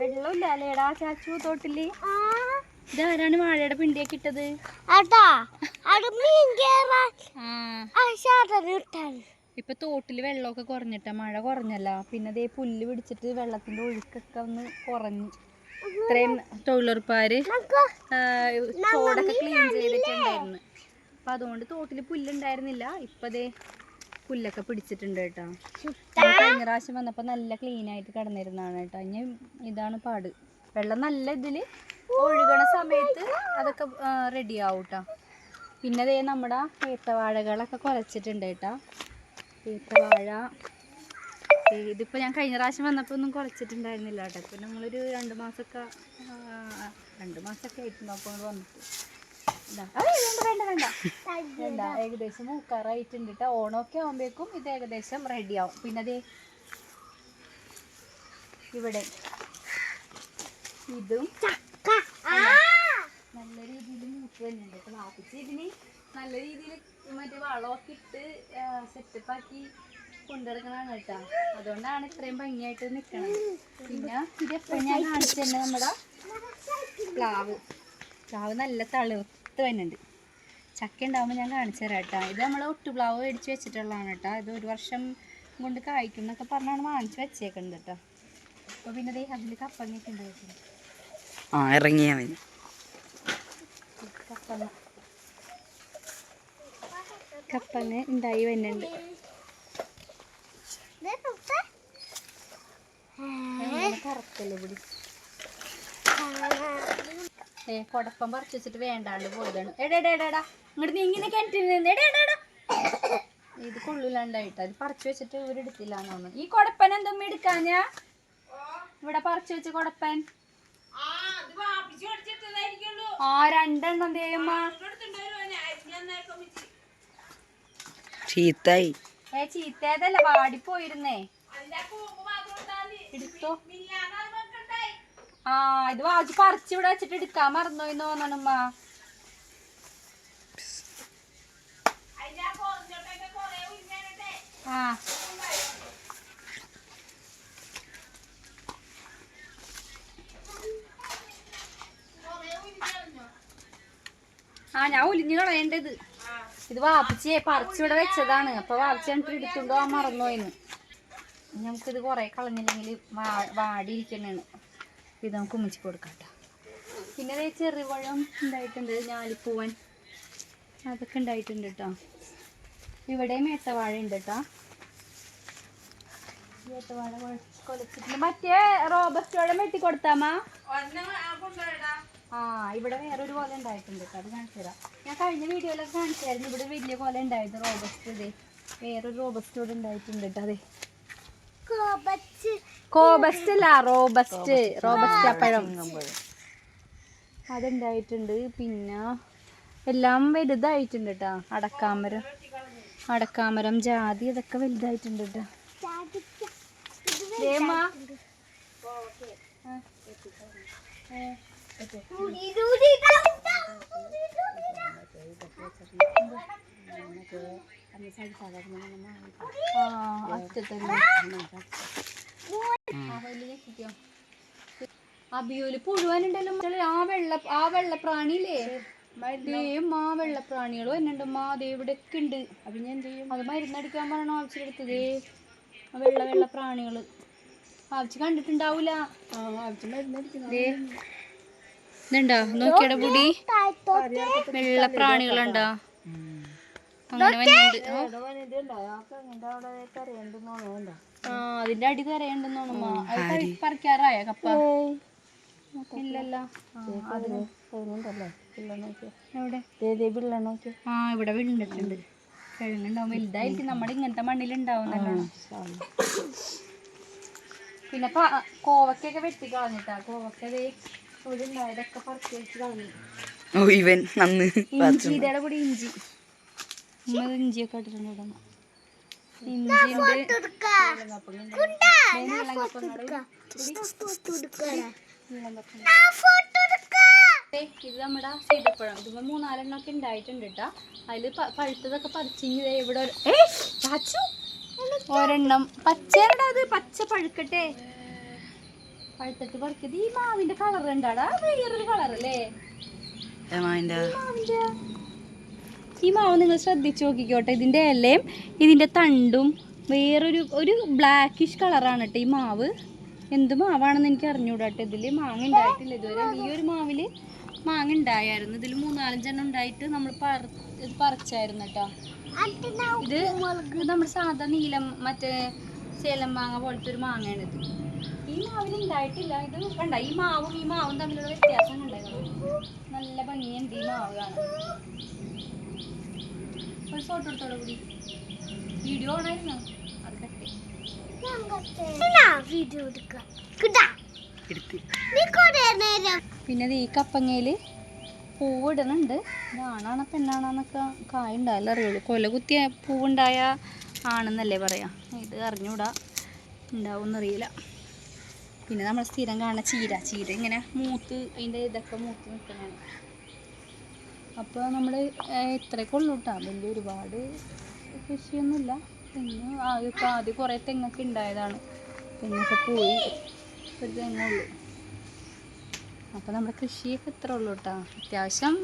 വെള്ളമില്ല അല്ലേടാ ചാച്ചു തോട്ടിൽ. ഇതാരാണ് വാഴയുടെ പിണ്ടിയൊക്കെ ഇട്ടത്? ഇപ്പൊ തോട്ടിൽ വെള്ളമൊക്കെ കുറഞ്ഞിട്ട മഴ കുറഞ്ഞല്ല. പിന്നെ അതേ പുല്ല് പിടിച്ചിട്ട് വെള്ളത്തിന്റെ ഒഴുക്കൊക്കെ ഒന്ന് കുറഞ്ഞു. ഇത്രയും തൊഴിലുറപ്പാര് തോടൊക്കെ ക്ലീൻ ചെയ്തിട്ടുണ്ടായിരുന്നു. അപ്പൊ അതുകൊണ്ട് തോട്ടിൽ പുല്ലുണ്ടായിരുന്നില്ല. ഇപ്പൊ ദേ പുല്ലൊക്കെ പിടിച്ചിട്ടുണ്ട് കേട്ടോ. കഴിഞ്ഞ പ്രാവശ്യം വന്നപ്പോ നല്ല ക്ലീൻ ആയിട്ട് കിടന്നിരുന്നാണ് കേട്ടോ. ഇനി ഇതാണ് പാട്. വെള്ളം നല്ല ഇതിൽ ഒഴുകണ സമയത്ത് അതൊക്കെ റെഡി ആവും കേട്ടോ. പിന്നെ ദേ നമ്മുടെ ഏത്തവാഴകളൊക്കെ കുലച്ചിട്ടുണ്ട് കേട്ടോ. ഏത്തവാഴ ഇതിപ്പോൾ ഇതിപ്പോ ഞാൻ കഴിഞ്ഞ പ്രാവശ്യം വന്നപ്പോ ഒന്നും കുലച്ചിട്ടുണ്ടായിരുന്നില്ല കേട്ടോ. ഇപ്പൊ നമ്മളൊരു രണ്ട് മാസമൊക്കെ രണ്ടു മാസമൊക്കെ ആയിട്ടുണ്ട് അപ്പോൾ വന്നിട്ട്. ഏകദേശം മൂക്കാറായിട്ടുണ്ട് കേട്ടോ ഓണൊക്കെ ആകുമ്പോഴേക്കും ഇത് ഏകദേശം റെഡി ആവും. പിന്നെ അതേ ഇവിടെ ഇതും നല്ല രീതിയിൽ മൂത്ത് വരുന്നുണ്ട് അപ്പൊ വാപ്പിച്ച് ഇതിന് നല്ല രീതിയിൽ മറ്റേ വളമൊക്കെ ഇട്ട് സെറ്റപ്പ് ആക്കി കൊണ്ടുനടക്കണതാണ് കേട്ടോ അതുകൊണ്ടാണ് ഇത്രയും ഭംഗിയായിട്ട് നിൽക്കണത് പിന്നെ ഇത് എപ്പോഴും ഞാൻ കാണിച്ചു തന്നെ നമ്മുടെ പ്ലാവ്. പ്ലാവ് നല്ല തളിർത്ത് വരുന്നുണ്ട്. ചക്ക ഉണ്ടാകുമ്പോൾ ഞാൻ കാണിച്ചു തരാം കേട്ടോ. ഇത് നമ്മൾ ഒട്ടുപ്ലാവ് മേടിച്ച് വെച്ചിട്ടുള്ളതാണ് കേട്ടോ. ഇത് ഒരു വർഷം കൊണ്ട് കായ്ക്കും എന്നൊക്കെ പറഞ്ഞാണ് വാങ്ങിച്ച് വെച്ചേക്കുന്നത് കേട്ടോ. അപ്പോൾ പിന്നെ ദേ അതിൽ കപ്പങ്ങയൊക്കെ ഉണ്ടായിട്ടുണ്ട് ആ ഇറങ്ങിയാ മതി. കപ്പങ്ങ. കപ്പങ്ങ ഉണ്ടായി വരുന്നുണ്ട്. കറക്കല്ലേ പിടി ഏ കൊടപ്പം പറിച്ച് വെച്ചിട്ട് വേണ്ടാണ്ട് പോയതാണ്. എടാ എടാ നീ ഇങ്ങോട്ട് നീങ്ങിനെ കിണറ്റിൽ നിന്ന് എടാ എടാ എടാ. ഇത് കൊള്ളൂലാണ്ടായിട്ട് അത് പറിച്ചു വെച്ചിട്ട് ഇവരെടുത്തില്ല തോന്നുന്നു. ഈ കൊടപ്പൻ എന്തും എടുക്കാഞ്ഞാ? ഇവിടെ പറിച്ചു വെച്ച കൊടപ്പൻ. ആ രണ്ടെണ്ണം ചീത്തായി. ഏ ചീത്തേതല്ല വാടിപ്പോയിരുന്നേ എടുത്തോ. ആ ഇത് വാജി പറിച്ച് ഇവിടെ വെച്ചിട്ട് എടുക്കാൻ മറന്നോയി തോന്നണമ്മ ആ. ആ ഞാൻ ഒലിഞ്ഞു കളയേണ്ടത് ഇത്. വാപ്പിച്ചേ പറിച്ചിവിടെ വെച്ചതാണ്. അപ്പൊ വാപ്പിച്ച് കണ്ടിട്ട് എടുത്തുണ്ടോ ആ മറന്നോയിന്ന് നമുക്കിത് കുറെ കളഞ്ഞില്ലെങ്കിൽ വാടിയിരിക്കണേണ് ഇത് നമുക്ക് ഉമ്മിച്ച് കൊടുക്കാം കേട്ടോ പിന്നെ ദേ ചെറുപഴം ഉണ്ടായിട്ടുണ്ട് ഞാലിപ്പൂവൻ. അതൊക്കെ ഉണ്ടായിട്ടുണ്ട് കേട്ടോ ഇവിടെയും ഏത്തവാഴ ഉണ്ട് കേട്ടോ ഏത്തവാഴ കൊലച്ചിട്ടുണ്ട്. മറ്റേ റോബസ്റ്റ് വാഴ വെട്ടി കൊടുത്താമാ ആ ഇവിടെ വേറൊരു കൊല ഉണ്ടായിട്ടുണ്ട് കേട്ടോ അത് കാണിച്ചു തരാം. ഞാൻ കഴിഞ്ഞ വീഡിയോയിലൊക്കെ കാണിച്ചായിരുന്നു. ഇവിടെ വലിയ കൊല ഉണ്ടായത് റോബസ്റ്റ് ഇതേ വേറൊരു റോബസ്റ്റ് ഇവിടെ ഉണ്ടായിട്ടുണ്ട് കേട്ടോ അതെ. കോബസ്റ്റ്. അല്ല റോബസ്റ്റ് റോബസ്റ്റ് പഴം അതുണ്ടായിട്ടുണ്ട് പിന്നെ എല്ലാം വലുതായിട്ടുണ്ട് കേട്ടോ അടക്കാമരം അടക്കാമരം ജാതി അതൊക്കെ വലുതായിട്ടുണ്ട് കേട്ടോ ദേമാ ആ അബിയോൽ പുഴുവാനുണ്ടല്ലോ ആ വെള്ള ആ വെള്ളപ്രാണിയില്ലേ? മാ ആ വെള്ളപ്രാണികൾ വരുന്നുണ്ട്. മാ ദേ ഇവിടെ ഒക്കെ ഉണ്ട്. അപ്പൊ ഞാൻ ചെയ്യും? അത് മരുന്നടിക്കാൻ പറഞ്ഞ ആവശ്യമെടുത്തതേ ആ വെള്ള വെള്ള പ്രാണികൾ ആവശ്യം കണ്ടിട്ടുണ്ടാവൂല ഇതുണ്ടോ? നോക്കിയുടെ പൊടി. വെള്ള പ്രാണികളുണ്ടോ അതിന്റെ അടി കരയുണ്ടെന്നോണമ്മ അത് പറിക്കാറായ കപ്പ? ഇല്ലല്ലോ. ആ, അതിന് എവിടെ? ആ ഇവിടെ വീണിട്ടുണ്ട് കിഴങ്ങുണ്ടാവും വലുതായിരിക്കും നമ്മുടെ ഇങ്ങനത്തെ മണ്ണിൽ ഉണ്ടാവും നല്ലോണം. പിന്നെ കോവക്കൊക്കെ വെട്ടി കളഞ്ഞിട്ടാ. കോവക്ക ദേ ഇവിടെ ഉണ്ടായതൊക്കെ പറിച്ച് വെച്ച് കളഞ്ഞു. ഓ ഇവൻ ഇഞ്ചിയുടെ കൂടി ഇഞ്ചി. ഇത് ഇഞ്ചിയൊക്കെ ഇട്ടിട്ടുണ്ട് ഇവിടെ ഇത് നമ്മുടെ സീതപ്പഴം. ഇതിപ്പോ മൂന്നാലെണ്ണം ഒക്കെ ഉണ്ടായിട്ടുണ്ട് കേട്ടാ അതിൽ പഴുത്തതൊക്കെ പറിച്ചിങ്ങി ദേ ഇവിടെ ഏയ് ഒരെണ്ണം. പച്ചയുടെ അത്. പച്ച പഴുക്കട്ടെ. പഴുത്തിട്ട് പറിക്കത് ഈ മാവിന്റെ കളർ ഉണ്ടാടാ വേറൊരു കളർ അല്ലേ മാവിന്റെ ഈ മാവ് നിങ്ങൾ ശ്രദ്ധിച്ചു നോക്കിക്കോട്ടെ. ഇതിന്റെ ഇലയും ഇതിന്റെ തണ്ടും വേറൊരു ഒരു ബ്ലാക്കിഷ് കളറാണ് കേട്ടോ ഈ മാവ്. എന്ത് മാവാണെന്ന് എനിക്ക് അറിഞ്ഞൂടാട്ടോ ഇതിൽ മാങ്ങ ഉണ്ടായിട്ടില്ല ഇതുവരെ. ഈ ഒരു മാവിൽ മാങ്ങ ഉണ്ടായിരുന്നു ഇതിൽ മൂന്നാലഞ്ചെണ്ണം ഉണ്ടായിട്ട് നമ്മൾ പറിച്ചായിരുന്നു കേട്ടോ. ഇത് നമ്മുടെ സാധാ നീലം മറ്റേ ചേലം മാങ്ങ പോലത്തെ ഒരു മാങ്ങയാണ് ഇത്. ഈ മാവിൽ ഉണ്ടായിട്ടില്ല. ഇത് വേണ്ട ഈ മാവും ഈ മാവും തമ്മിലുള്ള വ്യത്യാസം ഉണ്ടായിരുന്നു നല്ല ഭംഗിയുണ്ട് ഈ മാവ് കാണാൻ. ഒരു ഫോട്ടോ എടുത്തോടെ കൂടി. വീഡിയോ ഓണായിരുന്നു അത് കട്ടി വീഡിയോ എടുക്കാം. പിന്നെ ഈ കപ്പങ്ങയിൽ പൂവിടുന്നുണ്ട്. ഇതാണാണ് പെണ്ണാണെന്നൊക്കെ കായ ഉണ്ടായാലും അറിയുള്ളൂ. കൊല കുത്തിയ പൂവുണ്ടായ ആണെന്നല്ലേ പറയാം. ഇത് അറിഞ്ഞൂടാ. ഉണ്ടാവുമെന്നറിയില്ല പിന്നെ നമ്മൾ സ്ഥിരം കാണുന്ന ചീര. ചീര ഇങ്ങനെ മൂത്ത് അതിന്റെ ഇതൊക്കെ മൂത്ത് നിൽക്കുന്നതാണ്. അപ്പോൾ നമ്മൾ ഇത്രയൊക്കെ ഉള്ളൂ കേട്ടോ വലിയ ഒരുപാട് കൃഷിയൊന്നുമില്ല. പിന്നെ ഇപ്പോൾ ആദ്യം കുറേ തെങ്ങൊക്കെ ഉണ്ടായതാണ് തെങ്ങൊക്കെ പോയി. ഒരു തെങ്ങുള്ളൂ അപ്പോൾ നമ്മുടെ കൃഷിയൊക്കെ ഇത്ര ഉള്ളൂ കേട്ടോ അത്യാവശ്യം